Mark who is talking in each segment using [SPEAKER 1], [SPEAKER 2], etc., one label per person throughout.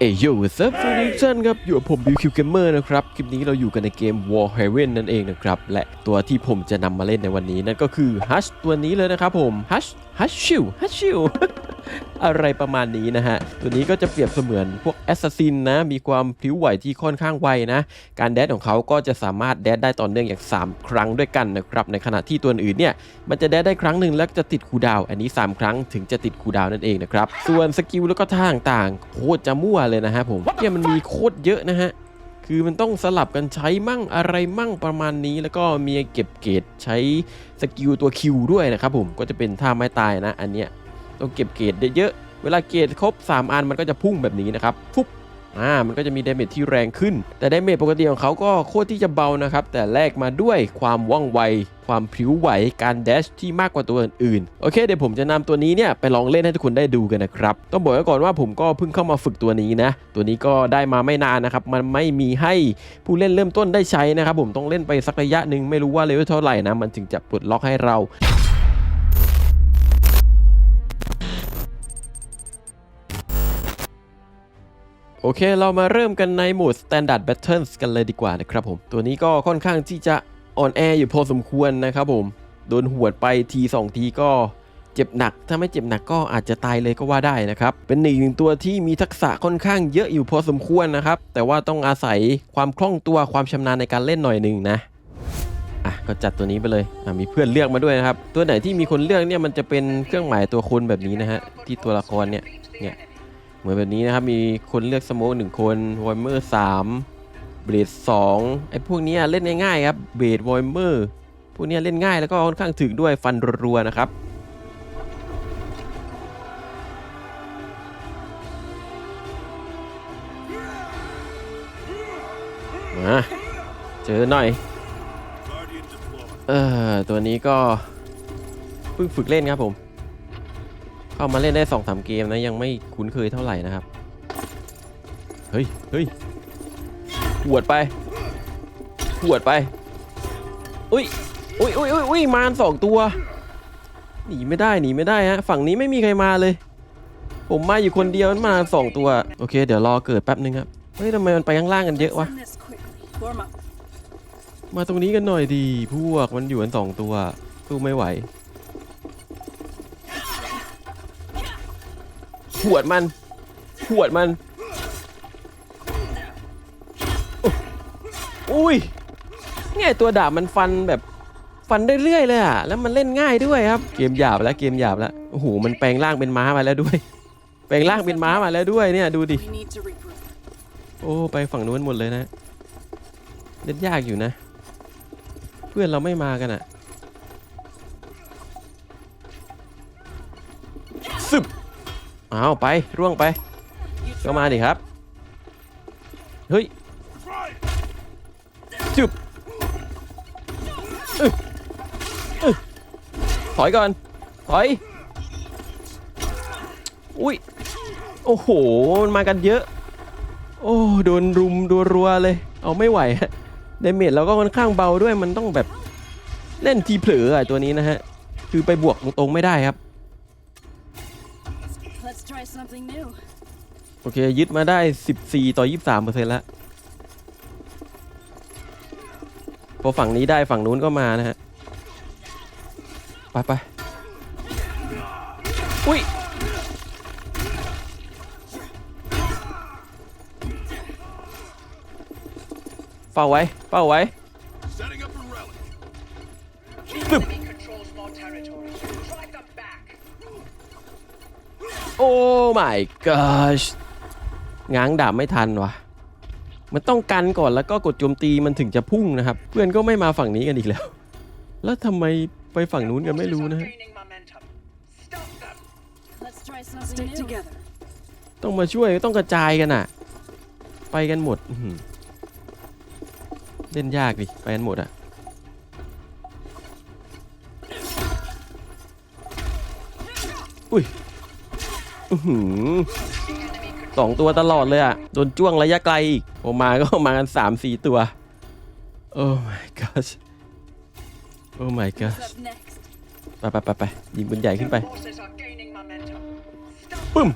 [SPEAKER 1] เอโย่ซับสวัสดีทุกท่านครับ อยู่กับผมบิวคิวเกมเมอร์นะครับ คลิปนี้เราอยู่กันในเกม War Haven นั่นเองนะครับ และตัวที่ผมจะนำมาเล่นในวันนี้นั่นก็คือ Hush ตัวนี้เลยนะครับผม Hush Hush ชิว Hush ชิวอะไรประมาณนี้นะฮะ ตัวนี้ก็จะเปรียบเสมือนพวกแอสซัสซินนะ มีความพลิ้วไหวที่ค่อนข้างไวนะ การแดดของเขาก็จะสามารถแดดได้ต่อเนื่องอย่าง 3 ครั้งด้วยกันนะครับ ในขณะที่ตัวอื่นเนี่ย มันจะแดดได้ครั้งหนึ่งแล้วจะติดคูดาว อันนี้ 3 ครั้งถึงจะติดคูดาวน์นั่นเองนะครับ ส่วนสกิลแล้วก็ท่าต่างๆโคตรจะมั่วเลยนะฮะผมเนี่ยมันมีโคตรเยอะนะฮะ คือมันต้องสลับกันใช้มั่งอะไรมั่งประมาณนี้แล้วก็มีเก็บเกรดใช้สกิลตัวคิวด้วยนะครับผมก็จะเป็นท่าไม้ตายนะ อันเนี้ยต้องเก็บเกรดเยอะๆเวลาเกรดครบ 3 อันมันก็จะพุ่งแบบนี้นะครับฟุบ อ่ามันก็จะมีเดเมจที่แรงขึ้น แต่เดเมจปกติของเขาก็โคตรที่จะเบานะครับ แต่แลกมาด้วยความว่องไว ความพลิ้วไหวการแดชที่มากกว่าตัวอื่นๆ โอเคเดี๋ยวผมจะนำตัวนี้เนี่ยไปลองเล่นให้ทุกคนได้ดูกันนะครับ ต้องบอกไว้ก่อนว่าผมก็เพิ่งเข้ามาฝึกตัวนี้นะ ตัวนี้ก็ได้มาไม่นานนะครับ มันไม่มีให้ผู้เล่นเริ่มต้นได้ใช้นะครับ ผมต้องเล่นไปสักระยะหนึ่งไม่รู้ว่าเลเวลเท่าไหร่นะมันถึงจะปลดล็อกให้เรา โอเค เรามาเริ่มกันในโหมด Standard Battles กันเลยดีกว่านะครับผม ตัวนี้ก็ค่อนข้างที่จะอ่อนแออยู่พอสมควรนะครับผม โดนหวดไปทีสองทีก็เจ็บหนัก ถ้าไม่เจ็บหนักก็อาจจะตายเลยก็ว่าได้นะครับ เป็นหนึ่งตัวที่มีทักษะค่อนข้างเยอะอยู่พอสมควรนะครับ แต่ว่าต้องอาศัยความคล่องตัวความชำนาญในการเล่นหน่อยหนึ่งนะ อะก็จัดตัวนี้ไปเลย อะมีเพื่อนเลือกมาด้วยนะครับ ตัวไหนที่มีคนเลือกเนี่ยมันจะเป็นเครื่องหมายตัวคนแบบนี้นะฮะที่ตัวละครเนี่ย เนี่ย มือนแบบนี้นะครับ มีคนเลือกสโมกหนึ่งคนวอยเมอร์สามเบรดสองไอ้พวกนี้เล่นง่ายๆครับเบรดวอยเมอร์พวกนี้เล่นง่ายแล้วก็ค่อนข้างถึกด้วยฟันรัวๆนะครับมาเจอหน่อย เออตัวนี้ก็เพิ่งฝึกเล่นครับผม เข้ามาเล่นได้สองสามเกมนะยังไม่คุ้นเคยเท่าไหร่นะครับ เฮ้ยเฮ้ยหวดไปหวดไป อุ้ยอุ้ยอุ้ยอุ้ยอุ้ยมารสองตัวหนีไม่ได้หนีไม่ได้ฮะฝั่งนี้ไม่มีใครมาเลย ผมมาอยู่คนเดียวมันมาสองตัวโอเค เดี๋ยวรอเกิดแป๊บนึงครับเฮ้ยทำไมมันไปข้างล่างกันเยอะวะมาตรงนี้กันหน่อยดีพวกมันอยู่กันสองตัวสู้ไม่ไหว หวดมันหวดมัน อุ้ยเนี่ยตัวดาบมันฟันแบบฟันได้เรื่อยเลยอะ แล้วมันเล่นง่ายด้วยครับ เกมหยาบแล้วเกมหยาบแล้ว โอ้โห มันแปลงร่างเป็นม้ามาแล้วด้วย แปลงร่างเป็นม้ามาแล้วด้วยเนี่ยดูดิ โอ้ ไปฝั่งนู้นหมดเลยนะ เล่นยากอยู่นะ เพื่อนเราไม่มากันอะ อ้าวไปร่วงไปก็มาดิครับเฮ้ยจุบอึ๊ะอึ๊ะถอยก่อนถอยอุ้ยโอ้โหมันมากันเยอะ โอ้โดนรุมดัวรัวเลย เอาไม่ไหวฮะเดเมจเราก็ค่อนข้างเบาด้วยมันต้องแบบเล่นทีเผลออะตัวนี้นะฮะ คือไปบวกตรงๆไม่ได้ครับ โอเค ยึดมาได้ 14 ต่อ 23เปอร์เซ็นต์แล้วพอฝั่งนี้ได้ฝั่งนู้นก็มานะฮะ ไปไปอุ้ยเป้าไว้ เป้าไว้
[SPEAKER 2] Setting up
[SPEAKER 1] โอ้ my gosh ง้างดาบไม่ทันวะมันต้องกันก่อนแล้วก็กดโจมตีมันถึงจะพุ่งนะครับ เพื่อนก็ไม่มาฝั่งนี้กันอีกแล้ว แล้วทำไมไปฝั่งนู้นกันไม่รู้นะฮะ
[SPEAKER 3] Gaining momentum. Stop them.
[SPEAKER 4] Let's try something Stick new. together.
[SPEAKER 1] ต้องมาช่วยต้องกระจายกันอะไปกันหมดอื้อหือเล่นยากดิไปกันหมดอะอุ้ยอื้อหือ สองตัวตลอดเลยอะโดนจ้วงระยะไกลอีกผมมาก็มากันสามสี่ตัว โอ้ my gosh โอ้ my gosh ไปไปไปไปยิงปืนใหญ่ขึ้นไปปึ้ม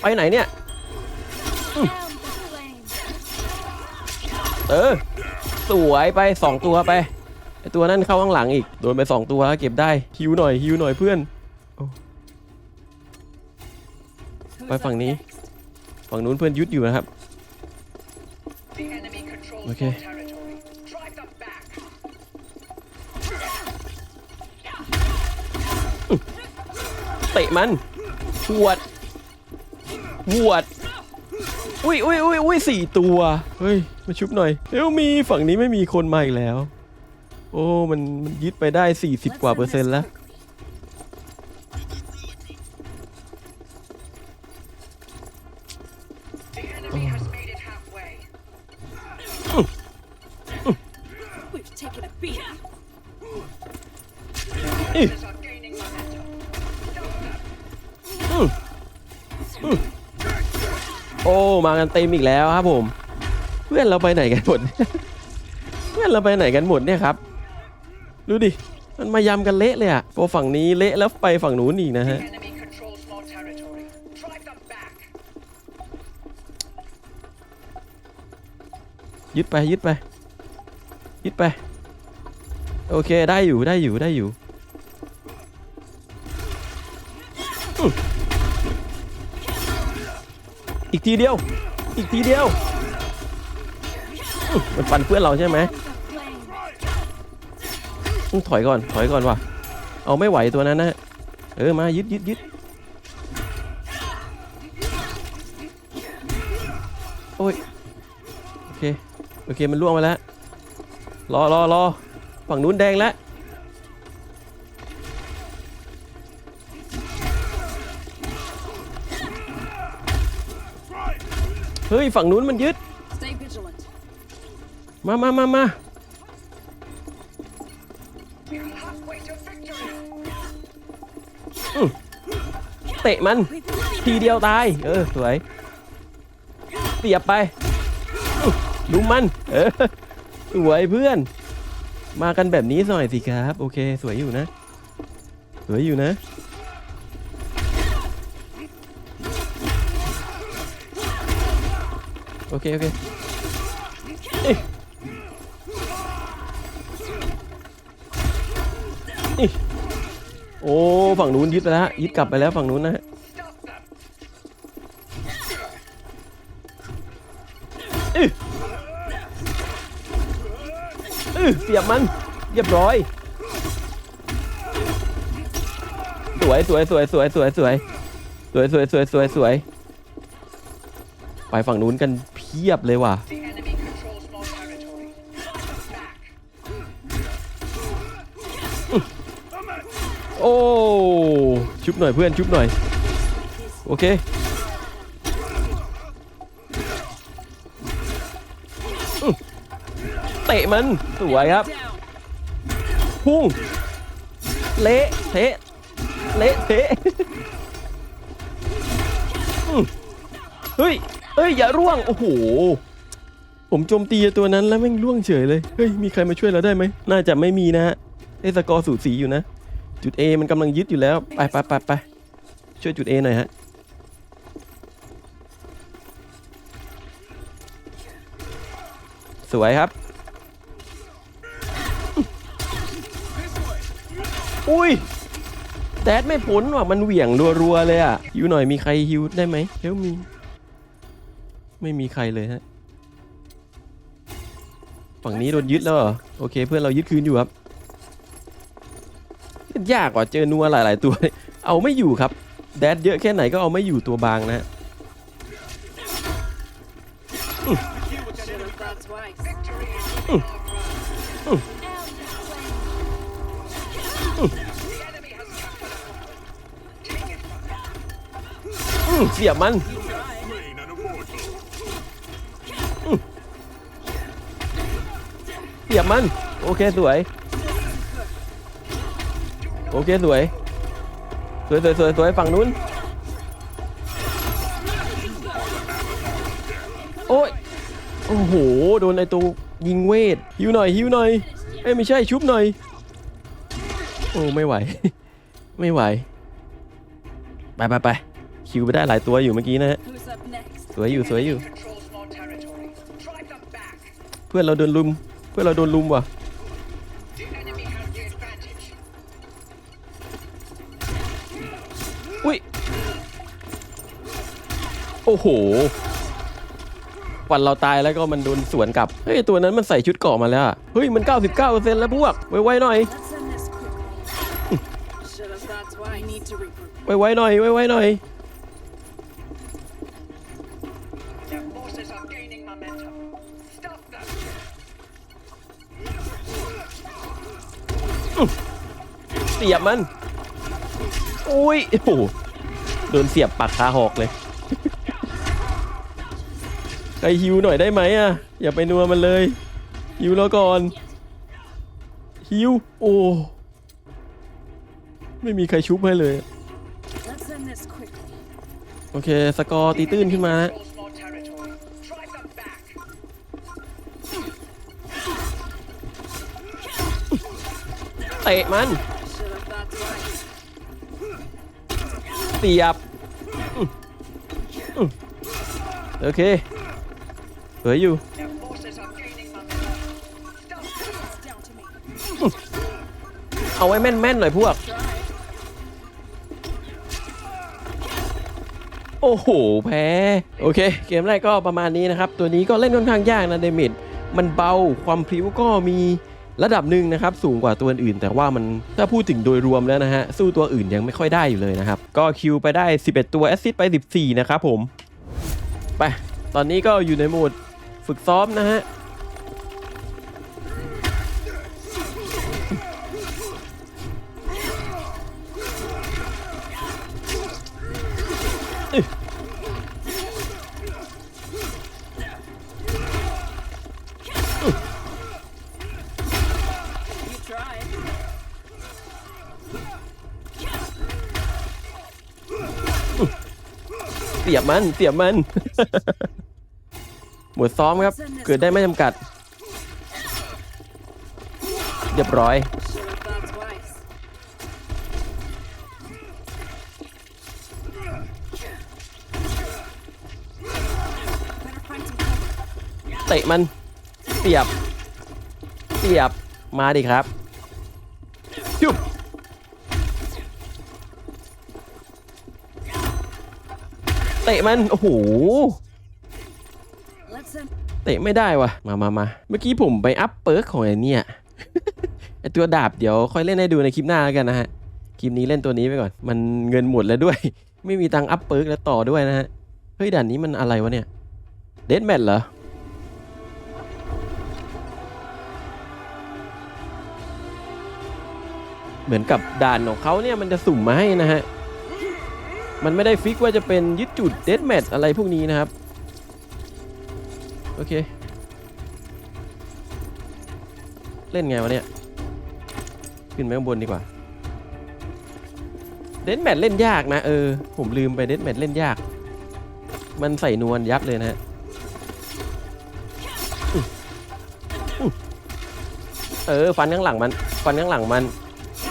[SPEAKER 1] ไปไหนเนี่ย เออ สวยไปสองตัวไป ไอตัวนั้นเข้าข้างหลังอีก โดนไปสองตัวเก็บได้ฮิวหน่อยฮิวหน่อยเพื่อน
[SPEAKER 4] Who's
[SPEAKER 1] Phải
[SPEAKER 4] up
[SPEAKER 1] ฝั่งนี้ ฝั่งนู้นเพื่อนยุดอยู่นะครับ
[SPEAKER 3] The enemy controls
[SPEAKER 1] Okay.
[SPEAKER 3] more territory. Drive them back.
[SPEAKER 1] เตะมันหวดหวด อุ้ยอุ้ยอุ้ยอุ้ยสี่ตัว เฮ้ย มาชุบหน่อยเดี๋ยวมีฝั่งนี้ไม่มีคนมาอีกแล้ว โอ้มันมันยึดไปได้ 40 กว่าเปอร์เซ็นต์แล้ว
[SPEAKER 4] We've taken a beating.
[SPEAKER 3] Others are gaining momentum. Stop them.
[SPEAKER 1] โอ้มากันเต็มอีกแล้วครับผม เพื่อนเราไปไหนกันหมด เพื่อนเราไปไหนกันหมดเนี่ยครับ ดูดิ มันมายำกันเละเลยอะพอฝั่งนี้เละแล้วไปฝั่งหนูนอีกนะฮะ ยึดไปยึดไปยึดไป โอเคได้อยู่ได้อยู่ได้อยู่อีกทีเดียว อีกทีเดียว มันฟันเพื่อนเราใช่ไหม ถอยก่อนถอยก่อนว่ะ เอาไม่ไหวตัวนั้นนะเออมายึดยึดยึดโอ้ยโอเคโอเคมันล่วงไปแล้วรอรอรอฝั่งนู้นแดงแล้วเฮ้ยฝั่งนู้นมันยึดมามามามา เตะมัน ทีเดียวตาย เออ สวยเสียบไปอื้อลุมมัน เออสวยเพื่อน มากันแบบนี้หน่อยสิครับ โอเค สวยอยู่นะ สวยอยู่นะ โอเค โอเค ฝั่งนู้นยึดไปแล้วยึดกลับไปแล้วฝั่งนู้นนะฮะ
[SPEAKER 3] เอ
[SPEAKER 1] อเสียบมันเรียบร้อย สวยสวยสวยสวยสวยสวยสวยสวยสวยสวยสวยไปฝั่งนู้นกันเพียบเลยว่ะ ชุบหน่อยเพื่อนชุบหน่อย โอเค เตะมันสวยครับ พุ่ง เละเทะเละเทะเฮ้ยเฮ้ย อย่าร่วง โอ้โห ผมโจมตีตัวนั้นแล้วแม่งร่วงเฉยเลย เฮ้ย มีใครมาช่วยเราได้ไหม น่าจะไม่มีนะฮะไอ้สกอร์สูสีอยู่นะ จุด A มันกำลังยึดอยู่แล้ว ไปไปไปไปช่วยจุด A หน่อยฮะ สวยครับ อุ้ย แดดไม่พ้นว่ะ มันเหวี่ยงรัวๆเลยอะฮิวหน่อยมีใครฮิวได้ไหมเดี๋ยวมี ไม่มีใครเลยฮะ ฝั่งนี้โดนยึดแล้วเหรอ โอเค เพื่อนเรายึดคืนอยู่ครับ ยากกว่าเจอนัวหลาย ๆ ตัว เอาไม่อยู่ครับ แดดเยอะแค่ไหนก็เอาไม่อยู่ตัวบางนะเสียมันเสียมัน โอเค สวย โอเคสวย สวยสวยสวยสวยฝั่งนู้น โอ้ย โอ้โห โดนไอตัวยิงเวทฮิวหน่อยฮิวหน่อยเอ้ยไม่ใช่ชุบหน่อย โอ้ไม่ไหว ไม่ไหว ไปไปไปคิวไปได้หลายตัวอยู่เมื่อกี้นะฮะ สวยอยู่สวยอยู่ เพื่อนเราโดนลุม เพื่อนเราโดนลุมว่ะ อุ้ย โอ้โหวันเราตายแล้วก็มันโดนสวนกลับ เฮ้ย ตัวนั้นมันใส่ชุดเกราะมาแล้ว เฮ้ย มัน 99%แล้วพวก ไวๆหน่อย ไวๆหน่อย ไวๆหน่อย เสียบมัน อุ้ยโอ้โดนเสียบปากคาหอกเลยใครฮิวหน่อยได้ไหมอะ อย่าไปนัวมันเลยฮิวแล้วก่อนฮิวโอ้ไม่มีใครชุบให้เลย โอเค สกอร์ตีตื้นขึ้นมานะเตะมัน เสียบโอเคเหลืออยู่เอาไว้แม่นๆหน่อยพวก โอ้โห แพ้ โอเค เกมแรกก็ประมาณนี้นะครับ ตัวนี้ก็เล่นค่อนข้างยากนะเดมิดมันเบาความพริ้วก็มี ระดับหนึ่งนะครับสูงกว่าตัวอื่น แต่ว่ามันถ้าพูดถึงโดยรวมแล้วนะฮะสู้ตัวอื่นยังไม่ค่อยได้อยู่เลยนะครับก็คิวไปได้ 11 ตัวแอสซิสไป 14 นะครับผมไปตอนนี้ก็อยู่ในโหมดฝึกซ้อมนะฮะ
[SPEAKER 4] You
[SPEAKER 1] สียบมันเสียบมัน หมวดซ้อมครับ เกิดได้ไม่จำกัด เรียบร้อย
[SPEAKER 4] Should have thought twice. Better find some cover.
[SPEAKER 1] เตะมันเสียบเสียบมาดิครับจุบ เตะมัน โอ้โห เตะไม่ได้วะมามามาเมื่อกี้ผมไปอัพเปิร์กของไอ้เนี่ยไอตัวดาบเดี๋ยวค่อยเล่นให้ดูในคลิปหน้าแล้วกันนะฮะ คลิปนี้เล่นตัวนี้ไปก่อน มันเงินหมดแล้วด้วย ไม่มีตังอัพเปิร์กแล้วต่อด้วยนะฮะ เฮ้ยด่านนี้มันอะไรวะเนี่ย เดดแมทเหรอเหมือนกับด่านของเขาเนี่ยมันจะสุ่มมาให้นะฮะ มันไม่ได้ฟิกว่าจะเป็นยึดจุดเดดแมทอะไรพวกนี้นะครับ โอเค เล่นไงวะเนี่ย ขึ้นไปข้างบนดีกว่าเดนแมทเล่นยากนะ เออ ผมลืมไปเดนแมทเล่นยาก มันใส่นวลยับเลยนะฮะเออฟันข้างหลังมัน ฟันข้างหลังมัน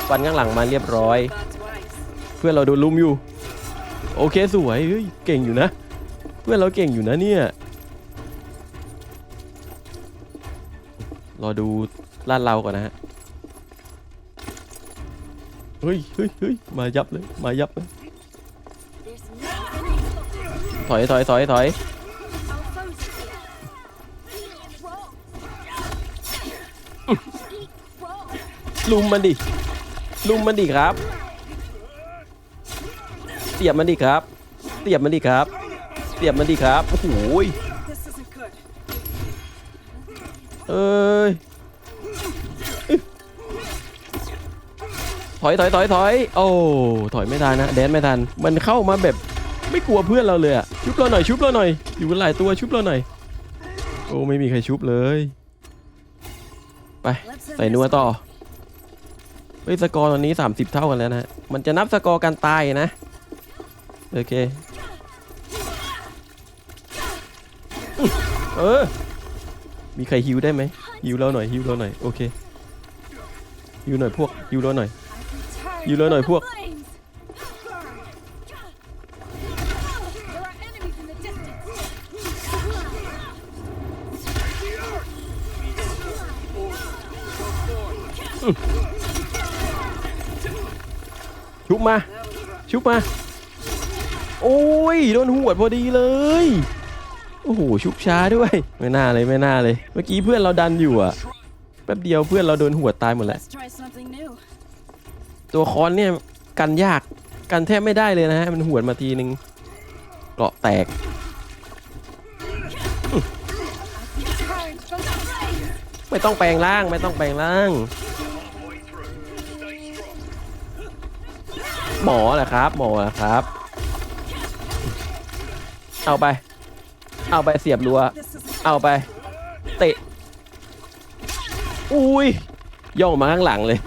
[SPEAKER 1] ฟันข้างหลังมันเรียบร้อย เพื่อนเราโดนลุมอยู่ โอเคสวยเฮ้ยเก่งอยู่นะ เพื่อนเราเก่งอยู่นะเนี่ย รอดูลาดเราก่อนนะฮะ เฮ้ยเฮ้ยเฮ้ยมายับเลย มายับเลย ถอยถอยถอยถอยลุมมันดิ ลุมมันดิครับ เสียบมันดิครับ เสียบมันดิครับ เสียบมันดิครับ โอ้โหยเอ้ยถอยถอยถอยถอยโอ้ถอยไม่ทันนะแดนไม่ทัน มันเข้ามาแบบไม่กลัวเพื่อนเราเลยอะชุบเราหน่อยชุบเราหน่อย อยู่กันหลายตัวชุบเราหน่อย โอ้ไม่มีใครชุบเลย ไปใส่นัวต่อเฮ้ยสกอร์ตอนนี้ 30 เท่ากันแล้วนะ มันจะนับสกอร์การตายนะ โอเคเออ มีใครฮิวได้ไหมฮิวเราหน่อยฮิวเราหน่อยโอเคฮิวหน่อยพวกฮิวเราหน่อย
[SPEAKER 4] ฮิวเราห
[SPEAKER 1] น่
[SPEAKER 4] อ
[SPEAKER 1] ย
[SPEAKER 4] พวก
[SPEAKER 1] ชุบมา ชุบมา โอ้ยโดนหัวดพอดีเลย โอ้โหชุบช้าด้วย ไม่น่าเลยไม่น่าเลย เมื่อกี้เพื่อนเราดันอยู่อะแป๊บเดียวเพื่อนเราโดนหัวดตายหมดแล้วตัวคอนเนี่ยกันยากกันแทบไม่ได้เลยนะฮะมันหวนมาทีนึงเกาะแตกไม่ต้องแปลงร่างไม่ต้องแปลงร่าง หมอเหรอครับ หมอเหรอครับ เอาไป เอาไปเสียบรัว เอาไป เตะ อุ้ย ย่องมาข้างหลังเลย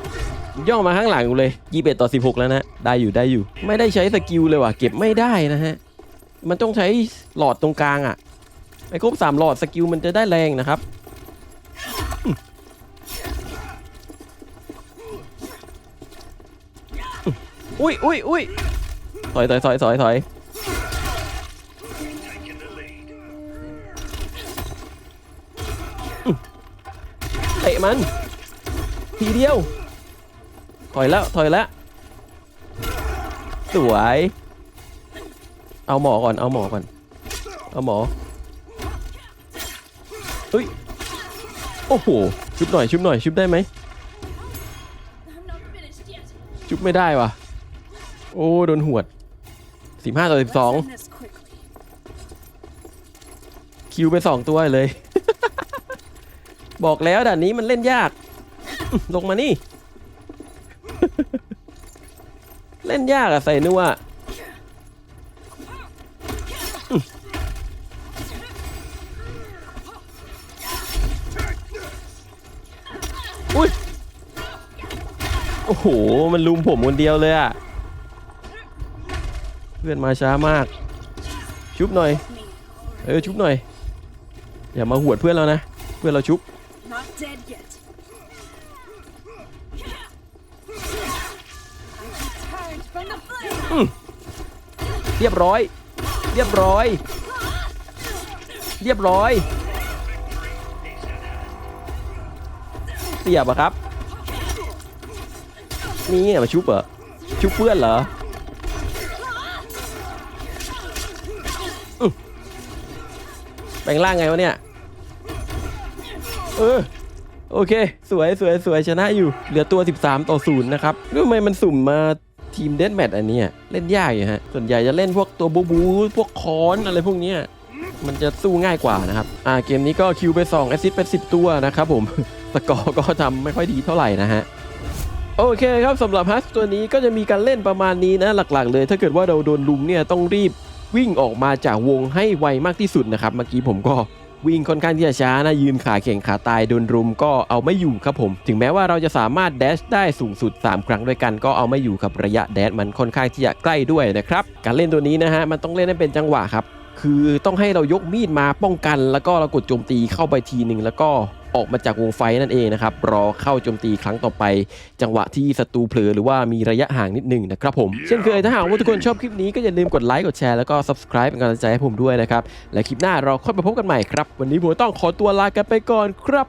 [SPEAKER 1] ย่องมาข้างหลังกูเลยยี่เป็ดต่อสิบหกแล้วนะ ได้อยู่ได้อยู่ ไม่ได้ใช้สกิลเลยว่ะ เก็บไม่ได้นะฮะ มันต้องใช้หลอดตรงกลางอะ่ะไอ้ครบสามหลอดสกิลมันจะได้แรงนะครับอุ้ยอุ้ยอุ้ยถอยถอยถอยถอยถอย มัน ทีเดียว ถอยแล้วถอยแล้วสวย เอาหมอก่อน เอาหมอก่อน เอาหมอเฮ้ย โอ้โห ชุบหน่อย ชุบหน่อย ชุบได้ไหม ชุบไม่ได้ว่ะ โอ้ โดนหวด15ต่อ
[SPEAKER 4] Let's end this quickly.
[SPEAKER 1] 12คิวไป2ตัวเลย บอกแล้วด่านนี้มันเล่นยาก ลงมานี่ เล่นยากอะใส่นัวอุ้ย โอ้โห มันลุมผมคนเดียวเลยอะเพื่อนมาช้ามาก ชุบหน่อย เออ ชุบหน่อย อย่ามาหวดเพื่อนเรานะ เพื่อนเราชุบ เรียบร้อย เรียบร้อย เรียบร้อย เสียบอะครับ นี่มาชุบเหรอ ชุบเพื่อนเหรอแปลงร่างไงวะเนี่ย เออโอเค สวยสวยสวยชนะอยู่ เหลือตัว 13 ต่อ 0 นะครับทำไมมันสุ่มมา ทีมเดนแมทอันนี้เล่นยากอยู่ฮะ ส่วนใหญ่จะเล่นพวกตัวบูบูพวกคอนอะไรพวกนี้มันจะสู้ง่ายกว่านะครับ อ่าเกมนี้ก็คิวไป2แอซิสต์เป็น10 ตัวนะครับผม สกอร์ก็ทำไม่ค่อยดีเท่าไหร่นะฮะโอเคครับสำหรับฮัสตัวนี้ก็จะมีการเล่นประมาณนี้นะหลักๆ เลย ถ้าเกิดว่าเราโดนลุมเนี่ยต้องรีบวิ่งออกมาจากวงให้ไวมากที่สุดนะครับ เมื่อกี้ผมก็ วิ่งค่อนข้างที่จะช้านะยืนขาเข่งขาตายโดนรุมก็เอาไม่อยู่ครับผม ถึงแม้ว่าเราจะสามารถแดชได้สูงสุด 3 ครั้งด้วยกันก็เอาไม่อยู่ครับระยะแดชมันค่อนข้างที่จะใกล้ด้วยนะครับการเล่นตัวนี้นะฮะมันต้องเล่นให้เป็นจังหวะครับ คือต้องให้เรายกมีดมาป้องกัน แล้วก็เรากดโจมตีเข้าไปทีหนึ่งแล้วก็ออกมาจากวงไฟนั่นเองนะครับ รอเข้าโจมตีครั้งต่อไป จังหวะที่ศัตรูเผลอหรือว่ามีระยะห่างนิดหนึ่งนะครับผม เช่นเคยถ้าหากว่าทุกคนชอบคลิปนี้ก็อย่าลืมกดไลค์กดแชร์แล้วก็ subscribe เป็นกำลังใจให้ผมด้วยนะครับ และคลิปหน้าเราค่อยมาพบกันใหม่ครับ วันนี้ผมต้องขอตัวลากันไปก่อนครับ